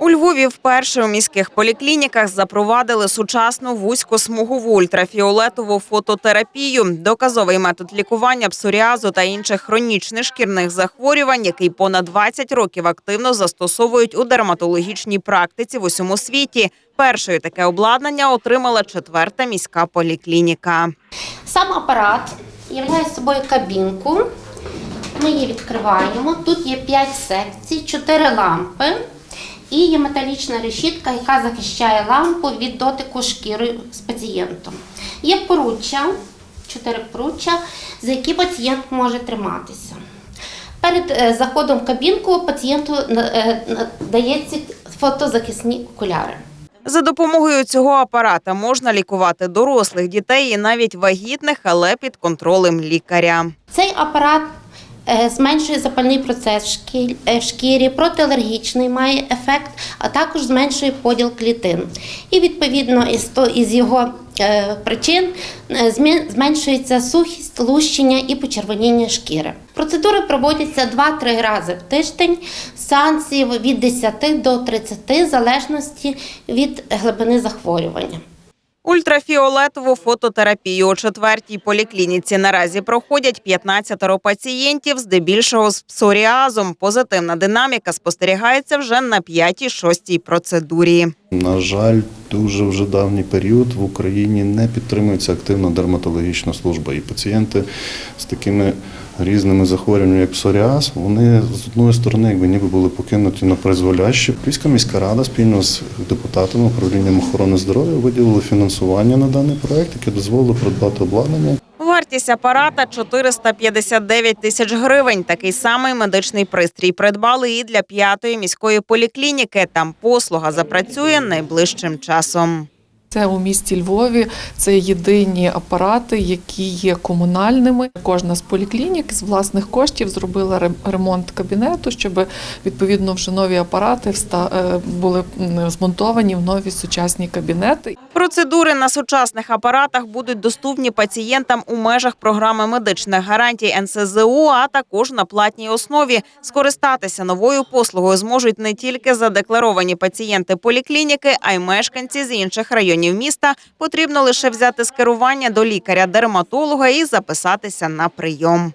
У Львові вперше у міських поліклініках запровадили сучасну вузькосмугову ультрафіолетову фототерапію, доказовий метод лікування псоріазу та інших хронічних шкірних захворювань, який понад 20 років активно застосовують у дерматологічній практиці в усьому світі. Першою таке обладнання отримала четверта міська поліклініка. Сам апарат являє собою кабінку. Ми її відкриваємо. Тут є 5 секцій, 4 лампи і є металічна решітка, яка захищає лампу від дотику шкіри з пацієнтом. Є поруччя, 4 поруччя, за які пацієнт може триматися. Перед е, заходом в кабінку пацієнту е, дається фотозахисні окуляри. За допомогою цього апарата можна лікувати дорослих дітей і навіть вагітних, але під контролем лікаря. Цей апарат зменшує запальний процес е, в шкірі, протиалергічний має ефект, а також зменшує поділ клітин. І відповідно із, його е, причин е, зменшується сухість, лущення і почервоніння шкіри. Процедури проводяться 2-3 рази в тиждень, сеансів від 10 до 30 в залежності від глибини захворювання. Ультрафіолетову фототерапію у четвертій поліклініці наразі проходять 15 пацієнтів, здебільшого з псоріазом. Позитивна динаміка спостерігається вже на п'ятій-шостій процедурі. На жаль, дуже вже давній період в Україні не підтримується активно дерматологічна служба. І пацієнти з такими різними захворюваннями, як псоріаз, вони з одної сторони, якби ніби були покинуті на призволяще. Львівська міська рада спільно з депутатами управлінням охорони здоров'я виділили фінансування на даний проект, яке дозволило придбати обладнання, Вартість апарата 459 тисяч гривень. Такий самий медичний пристрій придбали і для п'ятої міської поліклініки. Там послуга запрацює найближчим часом. Це у місті Львові. Це єдині апарати, які є комунальними. Кожна з поліклінік з власних коштів зробила ремонт кабінету, щоб відповідно вже нові апарати е, були змонтовані в нові сучасні кабінети. Процедури на сучасних апаратах будуть доступні пацієнтам у межах програми медичних гарантій НСЗУ, а також на платній основі. Скористатися новою послугою зможуть не тільки задекларовані пацієнти поліклініки, а й мешканці з інших районів міста. Потрібно лише взяти скерування до лікаря-дерматолога і записатися на прийом.